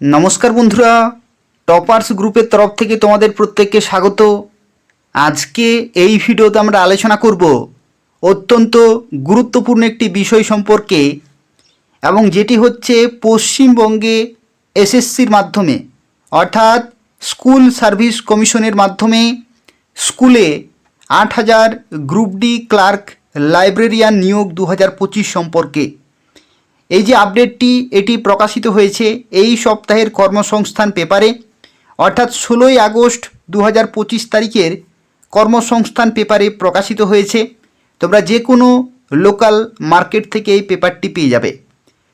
নমস্কার বন্ধুরা, টপার্স গ্রুপের তরফ থেকে তোমাদের প্রত্যেককে স্বাগত। আজকে এই ভিডিওতে আমরা আলোচনা করব অত্যন্ত গুরুত্বপূর্ণ একটি বিষয় সম্পর্কে এবং যেটি হচ্ছে পশ্চিমবঙ্গে এসএসসির মাধ্যমে, অর্থাৎ স্কুল সার্ভিস কমিশনের মাধ্যমে স্কুলে আট হাজার গ্রুপ ডি ক্লার্ক লাইব্রেরিয়ান নিয়োগ দু হাজার পঁচিশ সম্পর্কে। এই যে আপডেটটি, এটি প্রকাশিত হয়েছে এই সপ্তাহের কর্মসংস্থান পেপারে। অর্থাৎ ষোলোই আগস্ট দু হাজার পঁচিশ তারিখের কর্মসংস্থান পেপারে প্রকাশিত হয়েছে। তোমরা যে কোনো লোকাল মার্কেট থেকে এই পেপারটি পেয়ে যাবে।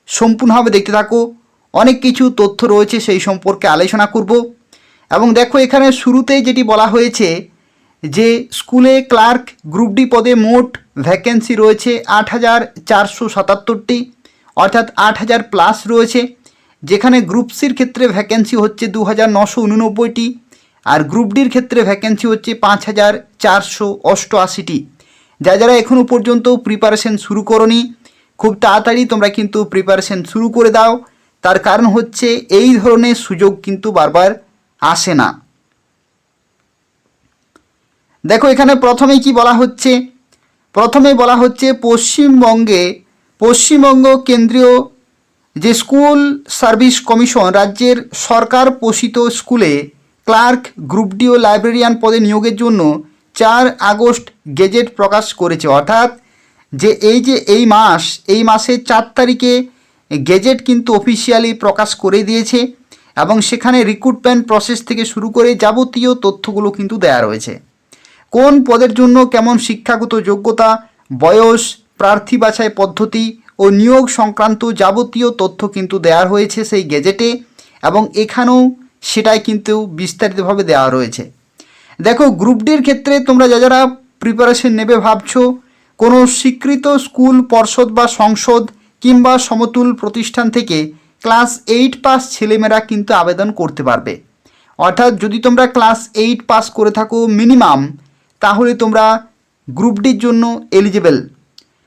সম্পূর্ণভাবে দেখতে থাকো, অনেক কিছু তথ্য রয়েছে সেই সম্পর্কে আলোচনা করব। এবং দেখো, এখানে শুরুতেই যেটি বলা হয়েছে যে স্কুলে ক্লার্ক গ্রুপ ডি পদে মোট ভ্যাকেন্সি রয়েছে আট হাজার চারশো সাতাত্তরটি। অর্থাৎ আট হাজার প্লাস রয়েছে, যেখানে গ্রুপ সির ক্ষেত্রে ভ্যাকেন্সি হচ্ছে দু হাজার নশো উননব্বইটি আর গ্রুপ ডির ক্ষেত্রে ভ্যাকেন্সি হচ্ছে পাঁচ হাজার চারশো অষ্টআশিটি। যা যারা এখনও পর্যন্ত প্রিপারেশন শুরু করনি, খুব তাড়াতাড়ি তোমরা কিন্তু প্রিপারেশন শুরু করে দাও। তার কারণ হচ্ছে এই ধরনের সুযোগ কিন্তু বারবার আসে না। দেখো এখানে প্রথমেই কি বলা হচ্ছে? প্রথমে বলা হচ্ছে পশ্চিমবঙ্গে পশ্চিমবঙ্গ কেন্দ্রীয় যে স্কুল সার্ভিস কমিশন, রাজ্যের সরকার পোষিত স্কুলে ক্লার্ক গ্রুপ ডি ও লাইব্রেরিয়ান পদে নিয়োগের জন্য চার আগস্ট গেজেট প্রকাশ করেছে। অর্থাৎ যে এই যে এই মাস, এই মাসের চার তারিখে গেজেট কিন্তু অফিসিয়ালি প্রকাশ করে দিয়েছে এবং সেখানে রিক্রুটমেন্ট প্রসেস থেকে শুরু করে যাবতীয় তথ্যগুলো কিন্তু দেয়া রয়েছে। কোন পদের জন্য কেমন শিক্ষাগত যোগ্যতা, বয়স প্রার্থী বাছাই পদ্ধতি ও নিয়োগ সংক্রান্ত যাবতীয় তথ্য কিন্তু দেওয়া হয়েছে সেই গেজেটে এবং এখানেও সেটাই কিন্তু বিস্তারিতভাবে দেওয়া রয়েছে। দেখো গ্রুপ ডির ক্ষেত্রে তোমরা যা যারা প্রিপারেশন নেবে ভাবছ, কোনো স্বীকৃত স্কুল, পর্ষদ বা সংসদ কিংবা সমতুল প্রতিষ্ঠান থেকে ক্লাস এইট পাস ছেলেমেয়েরা কিন্তু আবেদন করতে পারবে। অর্থাৎ যদি তোমরা ক্লাস এইট পাস করে থাকো মিনিমাম তাহলে তোমরা গ্রুপ ডির জন্য এলিজিবল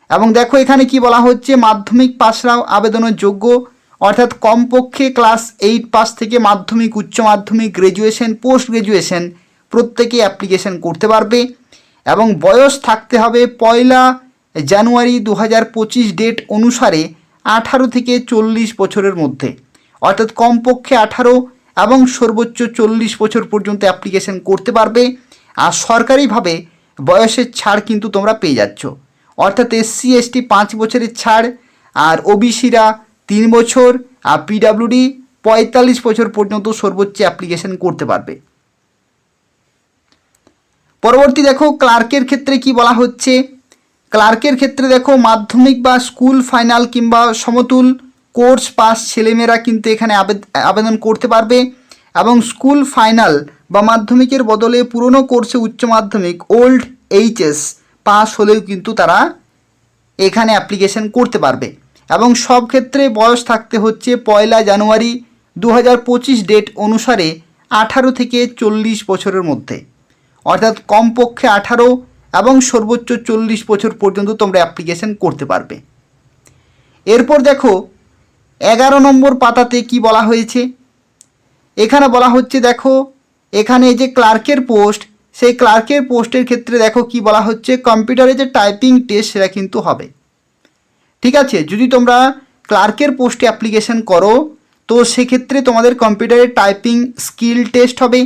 এবং দেখো এখানে কি বলা হচ্ছে? মাধ্যমিক পাশরাও আবেদনের যোগ্য। অর্থাৎ কমপক্ষে ক্লাস এইট পাস থেকে মাধ্যমিক, উচ্চ মাধ্যমিক গ্র্যাজুয়েশন পোস্ট গ্র্যাজুয়েশন প্রত্যেকে অ্যাপ্লিকেশন করতে পারবে। এবং বয়স থাকতে হবে পয়লা জানুয়ারি দু হাজার পঁচিশ ডেট অনুসারে আঠারো থেকে চল্লিশ বছরের মধ্যে। অর্থাৎ কমপক্ষে আঠারো এবং সর্বোচ্চ চল্লিশ বছর পর্যন্ত অ্যাপ্লিকেশন করতে পারবে। আর সরকারিভাবে বয়সের ছাড় কিন্তু তোমরা পেয়ে যাচ্ছ। অর্থাৎ এসসি, এসটি পাঁচ বছরের ছাড়, আর ওবিসিরা তিন বছর, আর পিডাব্লিউডি পঁয়তাল্লিশ বছর পর্যন্ত সর্বোচ্চ অ্যাপ্লিকেশন করতে পারবে। পরবর্তী দেখো, ক্লার্কের ক্ষেত্রে কি বলা হচ্ছে? ক্লার্কের ক্ষেত্রে দেখো, মাধ্যমিক বা স্কুল, ফাইনাল কিংবা সমতুল কোর্স পাস ছেলেমেয়েরা কিন্তু এখানে আবেদ- আবেদন করতে পারবে। এবং স্কুল, ফাইনাল বা মাধ্যমিকের বদলে পুরনো কোর্সে উচ্চ মাধ্যমিক, ওল্ড এইচএস পাস হলেও কিন্তু তারা এখানে অ্যাপ্লিকেশন করতে পারবে। এবং সব ক্ষেত্রে বয়স থাকতে হচ্ছে পয়লা জানুয়ারি দু হাজার পঁচিশ ডেট অনুসারে আঠারো থেকে চল্লিশ বছরের মধ্যে। অর্থাৎ কমপক্ষে আঠারো এবং সর্বোচ্চ চল্লিশ বছর পর্যন্ত তোমরা অ্যাপ্লিকেশন করতে পারবে। এরপর দেখো, এগারো নম্বর পাতাতে কি বলা হয়েছে? এখানে বলা হচ্ছে, দেখো, এখানে যে ক্লার্কের পোস্ট সেই ক্লার্কের পোস্টের ক্ষেত্রে দেখো কি বলা হচ্ছে কম্পিউটারে যে টাইপিং টেস্ট সেটা কিন্তু হবে। ঠিক আছে? যদি তোমরা ক্লার্কের পোস্টে অ্যাপ্লিকেশন করো, তো সেক্ষেত্রে তোমাদের কম্পিউটারে টাইপিং স্কিল টেস্ট হবে,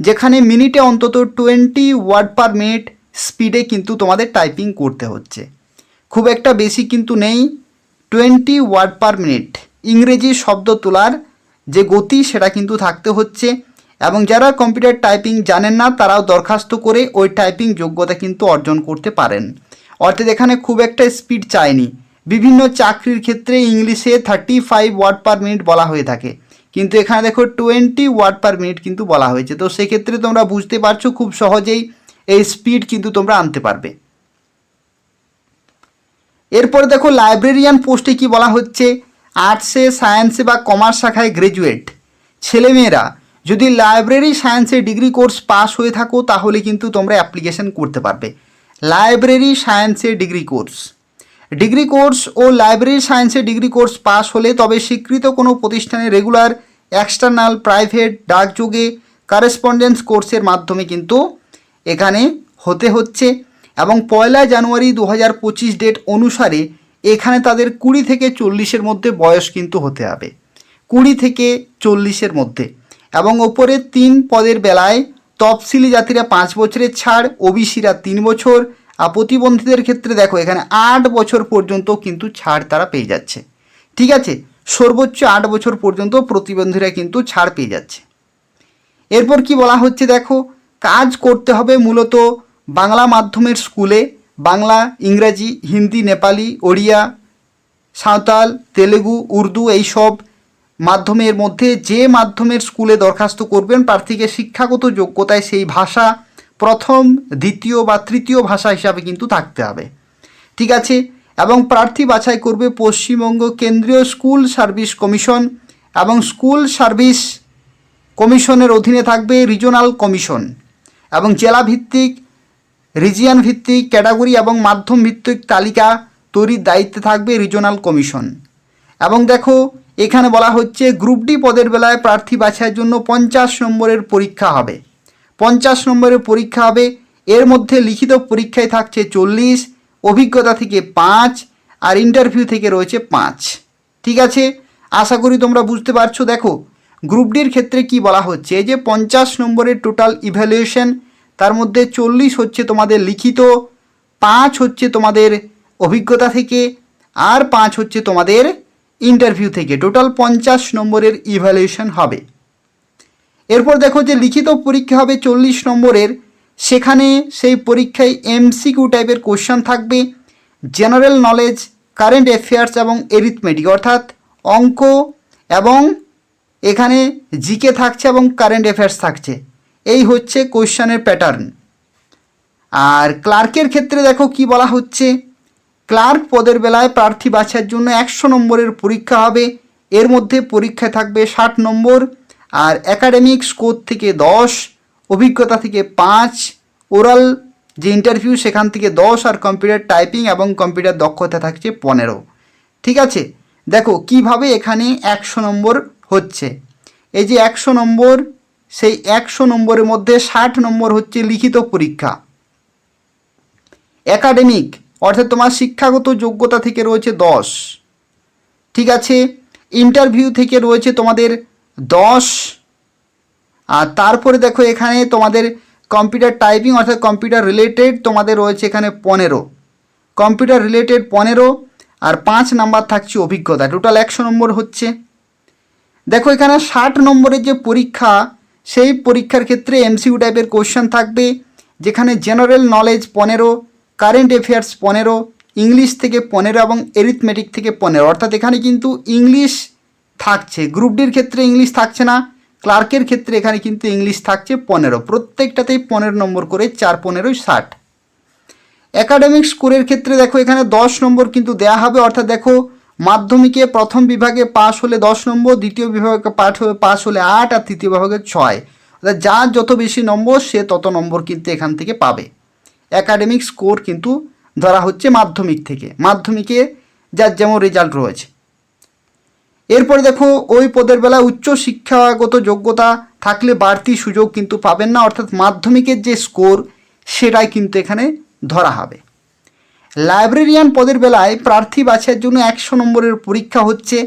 যেখানে মিনিটে অন্তত টোয়েন্টি ওয়ার্ড পার মিনিট স্পিডে কিন্তু তোমাদের টাইপিং করতে হচ্ছে। খুব একটা বেশি কিন্তু নেই টোয়েন্টি ওয়ার্ড পার মিনিট ইংরেজি শব্দ তোলার যে গতি সেটা কিন্তু থাকতে হচ্ছে। এবং যারা কম্পিউটার টাইপিং জানেন না, তারাও দরখাস্ত করে ওই টাইপিং যোগ্যতা কিন্তু অর্জন করতে পারেন। অর্থাৎ এখানে খুব একটা স্পিড চায়নি বিভিন্ন চাকরির ক্ষেত্রে ইংলিশে thirty five word per minute বলা হয়ে থাকে। কিন্তু এখানে দেখো টোয়েন্টি ওয়ার্ড পার মিনিট কিন্তু বলা হয়েছে। তো সেক্ষেত্রে তোমরা বুঝতে পারছ খুব সহজেই এই স্পিড কিন্তু তোমরা আনতে পারবে। এরপরে দেখো লাইব্রেরিয়ান পোস্টে কি বলা হচ্ছে? আর্টসে, সায়েন্সে বা কমার্স শাখায় গ্র্যাজুয়েট ছেলেমেয়েরা যদি লাইব্রেরি সায়েন্সে ডিগ্রি কোর্স পাস হয়ে থাকো, তাহলে কিন্তু তোমরা অ্যাপ্লিকেশন করতে পারবে। লাইব্রেরি সায়েন্সে ডিগ্রি কোর্স ডিগ্রি কোর্স ও লাইব্রেরি সায়েন্সে ডিগ্রি কোর্স পাস হলে তবে স্বীকৃত কোনো প্রতিষ্ঠানে রেগুলার এক্সটার্নাল প্রাইভেট ডাকযোগে কারেসপন্ডেন্স কোর্সের মাধ্যমে কিন্তু এখানে হতে হচ্ছে এবং পয়লা জানুয়ারি দু হাজার পঁচিশ ডেট অনুসারে এখানে তাদের কুড়ি থেকে চল্লিশের মধ্যে বয়স কিন্তু হতে হবে। কুড়ি থেকে চল্লিশের মধ্যে। এবং ওপরে তিন পদের বেলায় তফসিলি জাতিরা পাঁচ বছরের ছাড়, ওবিসিরা তিন বছর, আর প্রতিবন্ধীদের ক্ষেত্রে দেখো, এখানে আট বছর পর্যন্ত কিন্তু ছাড় তারা পেয়ে যাচ্ছে। ঠিক আছে? সর্বোচ্চ আট বছর পর্যন্ত প্রতিবন্ধীরা কিন্তু ছাড় পেয়ে যাচ্ছে। এরপর কি বলা হচ্ছে দেখো, কাজ করতে হবে মূলত বাংলা মাধ্যমের স্কুলে বাংলা, ইংরাজি, হিন্দি, নেপালি, ওড়িয়া, সাঁওতাল, তেলেগু, উর্দু, এইসব মাধ্যমের মধ্যে যে মাধ্যমের স্কুলে দরখাস্ত করবেন প্রার্থীকে শিক্ষাগত যোগ্যতায় সেই ভাষা প্রথম, দ্বিতীয় বা তৃতীয় ভাষা হিসাবে কিন্তু থাকতে হবে। ঠিক আছে? এবং প্রার্থী বাছাই করবে পশ্চিমবঙ্গ কেন্দ্রীয় স্কুল সার্ভিস কমিশন এবং স্কুল সার্ভিস কমিশনের অধীনে থাকবে রিজনাল কমিশন এবং জেলা ভিত্তিক রিজিয়ন ভিত্তিক, ক্যাটাগরি এবং মাধ্যম ভিত্তিক তালিকা তৈরির দায়িত্বে থাকবে রিজনাল কমিশন। এবং দেখো এখানে বলা হচ্ছে গ্রুপ ডি পদের বেলায় প্রার্থী বাছাইয়ের জন্য পঞ্চাশ নম্বরের পরীক্ষা হবে। পঞ্চাশ নম্বরের পরীক্ষা হবে। এর মধ্যে লিখিত পরীক্ষায় থাকছে চল্লিশ, অভিজ্ঞতা থেকে পাঁচ আর ইন্টারভিউ থেকে রয়েছে পাঁচ। ঠিক আছে? আশা করি তোমরা বুঝতে পারছ। দেখো, গ্রুপ ডির ক্ষেত্রে কি বলা হচ্ছে? যে পঞ্চাশ নম্বরের টোটাল ইভ্যালুয়েশন তার মধ্যে চল্লিশ হচ্ছে তোমাদের লিখিত, পাঁচ হচ্ছে তোমাদের অভিজ্ঞতা থেকে, আর পাঁচ হচ্ছে তোমাদের ইন্টারভিউ থেকে টোটাল পঞ্চাশ নম্বরের ইভ্যালুয়েশন হবে। এরপর দেখো যে লিখিত পরীক্ষা হবে চল্লিশ নম্বরের, সেখানে সেই পরীক্ষায় এমসিকিউ টাইপের কোশ্চেন থাকবে জেনারেল নলেজ কারেন্ট অ্যাফেয়ার্স এবং এরিথমেটিক অর্থাৎ অঙ্ক এবং এখানে জিকে থাকছে এবং কারেন্ট অ্যাফেয়ার্স থাকছে। এই হচ্ছে কোশ্চেনের প্যাটার্ন আর ক্লার্কের ক্ষেত্রে দেখো কি বলা হচ্ছে? ক্লার্ক পদের বেলায় প্রার্থী বাছার জন্য একশো নম্বরের পরীক্ষা হবে। এর মধ্যে পরীক্ষায় থাকবে ষাট নম্বর আর একাডেমিক স্কোর থেকে দশ, অভিজ্ঞতা থেকে পাঁচ ওরাল যে ইন্টারভিউ সেখান থেকে দশ আর কম্পিউটার টাইপিং এবং কম্পিউটার দক্ষতা থাকছে পনেরো। ঠিক আছে? দেখো কীভাবে এখানে একশো নম্বর হচ্ছে। এই যে একশো নম্বর, সেই একশো নম্বরের মধ্যে ষাট নম্বর হচ্ছে লিখিত পরীক্ষা। একাডেমিক অর্থাৎ তোমার শিক্ষাগত যোগ্যতা থেকে রয়েছে দশ। ঠিক আছে? ইন্টারভিউ থেকে রয়েছে তোমাদের দশ। আর তারপরে দেখো এখানে তোমাদের কম্পিউটার টাইপিং অর্থাৎ কম্পিউটার রিলেটেড তোমাদের রয়েছে এখানে পনেরো। কম্পিউটার রিলেটেড পনেরো আর পাঁচ নাম্বার থাকছে অভিজ্ঞতা। টোটাল একশো নম্বর হচ্ছে। দেখো এখানে ষাট নম্বরের যে পরীক্ষা, সেই পরীক্ষার ক্ষেত্রে এমসিউ টাইপের কোশ্চেন থাকবে, যেখানে জেনারেল নলেজ পনেরো কারেন্ট অ্যাফেয়ার্স পনেরো, ইংলিশ থেকে পনেরো এবং এরিথমেটিক থেকে পনেরো। অর্থাৎ এখানে কিন্তু ইংলিশ থাকছে। গ্রুপ ডির ক্ষেত্রে ইংলিশ থাকছে না ক্লার্কের ক্ষেত্রে এখানে কিন্তু ইংলিশ থাকছে পনেরো। প্রত্যেকটাতেই পনেরো নম্বর করে চার পনেরোই ষাট। অ্যাকাডেমিক স্কোরের ক্ষেত্রে দেখো, এখানে দশ নম্বর কিন্তু দেয়া হবে। অর্থাৎ দেখো, মাধ্যমিকে প্রথম বিভাগে পাস হলে দশ নম্বর, দ্বিতীয় বিভাগে পাঠ হয়ে পাস হলে আট, আর তৃতীয় বিভাগে ছয়। অর্থাৎ যার যত বেশি নম্বর, সে তত নম্বর কিন্তু এখান থেকে পাবে। একাডেমিক স্কোর কিন্তু ধরা হচ্ছে মাধ্যমিক থেকে। মাধ্যমিকে যার যেমন রেজাল্ট রয়েছে। এরপরে দেখো, ওই পদের বেলায় উচ্চ শিক্ষাগত যোগ্যতা থাকলে বাড়তি সুযোগ কিন্তু পাবেন না, অর্থাৎ মাধ্যমিকের যে স্কোর সেটাই কিন্তু এখানে ধরা হবে। লাইব্রেরিয়ান পদের বেলায় প্রার্থী বাছাইয়ের জন্য একশো নম্বরের পরীক্ষা হচ্ছে,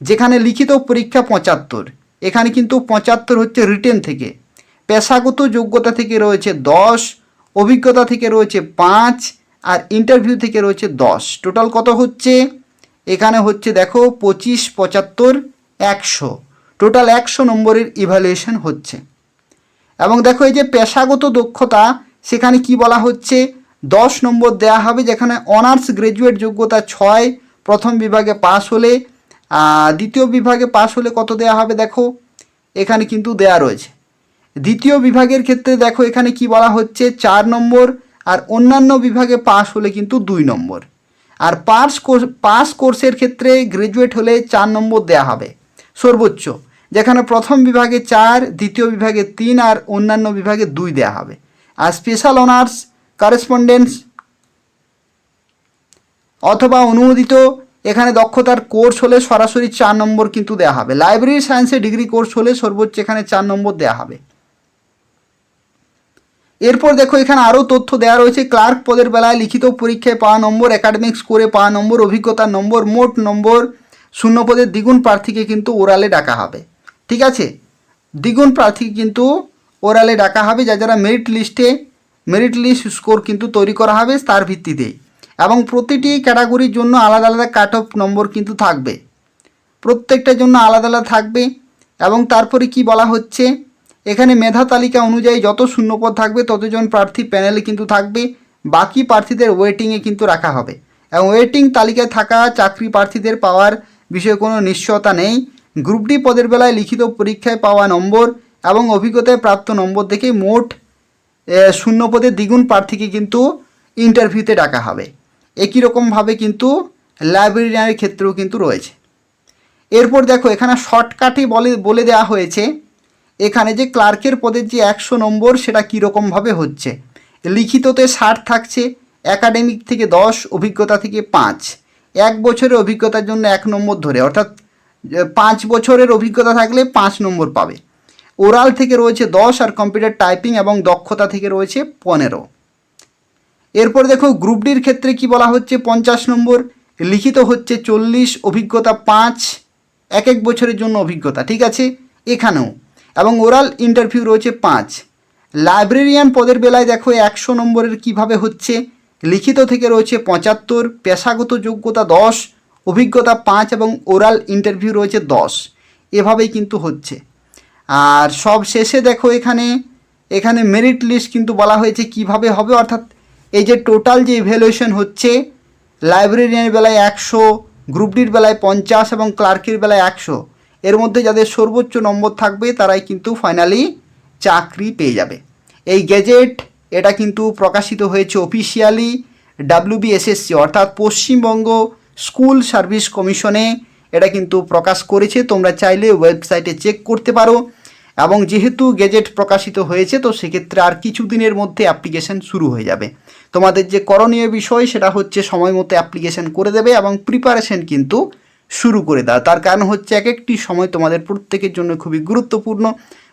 যেখানে লিখিত পরীক্ষা পঁচাত্তর। এখানে কিন্তু পঁচাত্তর হচ্ছে রিটেন থেকে। পেশাগত যোগ্যতা থেকে রয়েছে দশ অভিজ্ঞতা থেকে রয়েছে পাঁচ আর ইন্টারভিউ থেকে রয়েছে দশ। টোটাল কত হচ্ছে? এখানে হচ্ছে দেখো পঁচিশ, পঁচাত্তর, একশো। টোটাল একশো নম্বরের ইভ্যালুয়েশন হচ্ছে। এবং দেখো এই যে পেশাগত দক্ষতা, সেখানে কি বলা হচ্ছে? দশ নম্বর দেয়া হবে যেখানে অনার্স গ্র্যাজুয়েট যোগ্যতা ছয়, প্রথম বিভাগে পাস হলে দ্বিতীয় বিভাগে পাস হলে কত দেয়া হবে দেখো? এখানে কিন্তু দেয়া রয়েছে। দ্বিতীয় বিভাগের ক্ষেত্রে দেখো এখানে কি বলা হচ্ছে? চার নম্বর আর অন্যান্য বিভাগে পাস হলে কিন্তু দুই নম্বর। আর পাস কোর্স পাস কোর্সের ক্ষেত্রে গ্র্যাজুয়েট হলে চার নম্বর দেয়া হবে। সর্বোচ্চ, যেখানে প্রথম বিভাগে চার, দ্বিতীয় বিভাগে তিন আর অন্যান্য বিভাগে দুই দেয়া হবে। আর স্পেশাল অনার্স কারেসপন্ডেন্স অথবা অনুমোদিত, এখানে দক্ষতার কোর্স হলে সরাসরি চার নম্বর কিন্তু দেওয়া হবে। লাইব্রেরি সায়েন্সে ডিগ্রি কোর্স হলে সর্বোচ্চ এখানে চার নম্বর দেওয়া হবে। এরপর দেখো, এখানে আরও তথ্য দেওয়া রয়েছে। ক্লার্ক পদের বেলায় লিখিত পরীক্ষায় পাওয়া নম্বর একাডেমিক স্কোরে পাওয়া নম্বর অভিজ্ঞতা নম্বর, মোট নম্বর শূন্য পদের দ্বিগুণ প্রার্থীকে কিন্তু ওরালে ডাকা হবে। ঠিক আছে? দ্বিগুণ প্রার্থীকে কিন্তু ওরালে ডাকা হবে যা যারা মেরিট লিস্টে মেরিট লিস্ট স্কোর কিন্তু তৈরি করা হবে তার ভিত্তিতে এবং প্রতিটি ক্যাটাগরির জন্য আলাদা আলাদা কাট অফ নম্বর কিন্তু থাকবে। প্রত্যেকটার জন্য আলাদা আলাদা থাকবে এবং তারপরে কি বলা হচ্ছে? এখানে মেধা তালিকা অনুযায়ী যত শূন্যপদ থাকবে ততজন প্রার্থী প্যানেলে কিন্তু থাকবে। বাকি প্রার্থীদের ওয়েটিংয়ে কিন্তু রাখা হবে। এবং ওয়েটিং তালিকায় থাকা চাকরি প্রার্থীদের পাওয়ার বিষয়ে কোনো নিশ্চয়তা নেই। গ্রুপ ডি পদের বেলায় লিখিত পরীক্ষায় পাওয়া নম্বর এবং অভিজ্ঞতায় প্রাপ্ত নম্বর দেখে মোট এ, শূন্য পদে দ্বিগুণ প্রার্থীকে কিন্তু ইন্টারভিউতে ডাকা হবে। একই রকমভাবে কিন্তু লাইব্রেরিয়ানের ক্ষেত্রেও কিন্তু রয়েছে। এরপর দেখো এখানে শর্টকাটে বলে বলে দেওয়া হয়েছে এখানে যে ক্লার্কের পদের যে একশো নম্বর, সেটা কীরকমভাবে হচ্ছে? লিখিততে ষাট থাকছে একাডেমিক থেকে দশ, অভিজ্ঞতা থেকে পাঁচ। এক বছরের অভিজ্ঞতার জন্য এক নম্বর ধরে, অর্থাৎ পাঁচ বছরের অভিজ্ঞতা থাকলে পাঁচ নম্বর পাবে। ওরাল থেকে রয়েছে দশ আর কম্পিউটার টাইপিং এবং দক্ষতা থেকে রয়েছে পনেরো। এরপর দেখো, গ্রুপ ডির ক্ষেত্রে কি বলা হচ্ছে? পঞ্চাশ নম্বর, লিখিত হচ্ছে চল্লিশ, অভিজ্ঞতা পাঁচ, এক এক বছরের জন্য অভিজ্ঞতা, ঠিক আছে? এখানেও। এবং ওরাল ইন্টারভিউ রয়েছে পাঁচ। লাইব্রেরিয়ান পদের বেলায় দেখো একশো নম্বরের কীভাবে হচ্ছে। লিখিত থেকে রয়েছে পঁচাত্তর, পেশাগত যোগ্যতা দশ, অভিজ্ঞতা পাঁচ এবং ওরাল ইন্টারভিউ রয়েছে দশ। এভাবেই কিন্তু হচ্ছে। আর সব শেষে দেখো এখানে এখানে মেরিট লিস্ট কিন্তু বলা হয়েছে কীভাবে হবে। অর্থাৎ এই যে টোটাল যে ইভ্যালুয়েশন হচ্ছে লাইব্রেরিয়ানের বেলায় একশো গ্রুপ ডির বেলায় পঞ্চাশ এবং ক্লার্কের বেলায় একশো। এর মধ্যে যাদের সর্বোচ্চ নম্বর থাকবে তারাই কিন্তু ফাইনালি চাকরি পেয়ে যাবে। এই গেজেট এটা কিন্তু প্রকাশিত হয়েছে অফিসিয়ালি ডাব্লিউবিএসএসসি অর্থাৎ পশ্চিমবঙ্গ স্কুল সার্ভিস কমিশনে এটা কিন্তু প্রকাশ করেছে। তোমরা চাইলে ওয়েবসাইটে চেক করতে পারো। এবং যেহেতু গেজেট প্রকাশিত হয়েছে, তো সেক্ষেত্রে আর কিছুদিনের মধ্যে অ্যাপ্লিকেশন শুরু হয়ে যাবে। তোমাদের যে করণীয় বিষয়, সেটা হচ্ছে সময় মতো অ্যাপ্লিকেশন করে দেবে এবং প্রিপারেশন কিন্তু শুরু করে দাও। তার কারণ হচ্ছে এক একটি সময় তোমাদের প্রত্যেকের জন্য খুবই গুরুত্বপূর্ণ।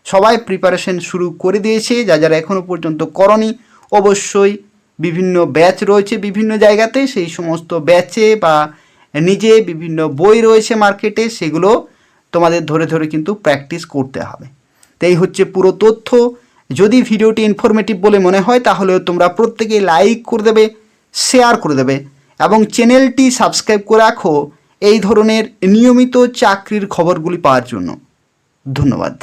সবাই প্রিপারেশন শুরু করে দিয়েছে। যা যারা এখনও পর্যন্ত করনি, অবশ্যই বিভিন্ন ব্যাচ রয়েছে বিভিন্ন জায়গাতে। সেই সমস্ত ব্যাচে বা নিজে বিভিন্ন বই রয়েছে মার্কেটে সেগুলো তোমাদের ধরে ধরে কিন্তু প্র্যাকটিস করতে হবে। তো এই হচ্ছে পুরো তথ্য। যদি ভিডিওটি ইনফরমেটিভ বলে মনে হয় তাহলে তোমরা প্রত্যেকেই লাইক করে দেবে শেয়ার করে দেবে এবং চ্যানেলটি সাবস্ক্রাইব করে রাখো। এই ধরনের নিয়মিত চাকরির খবরগুলি পাওয়ার জন্য। ধন্যবাদ।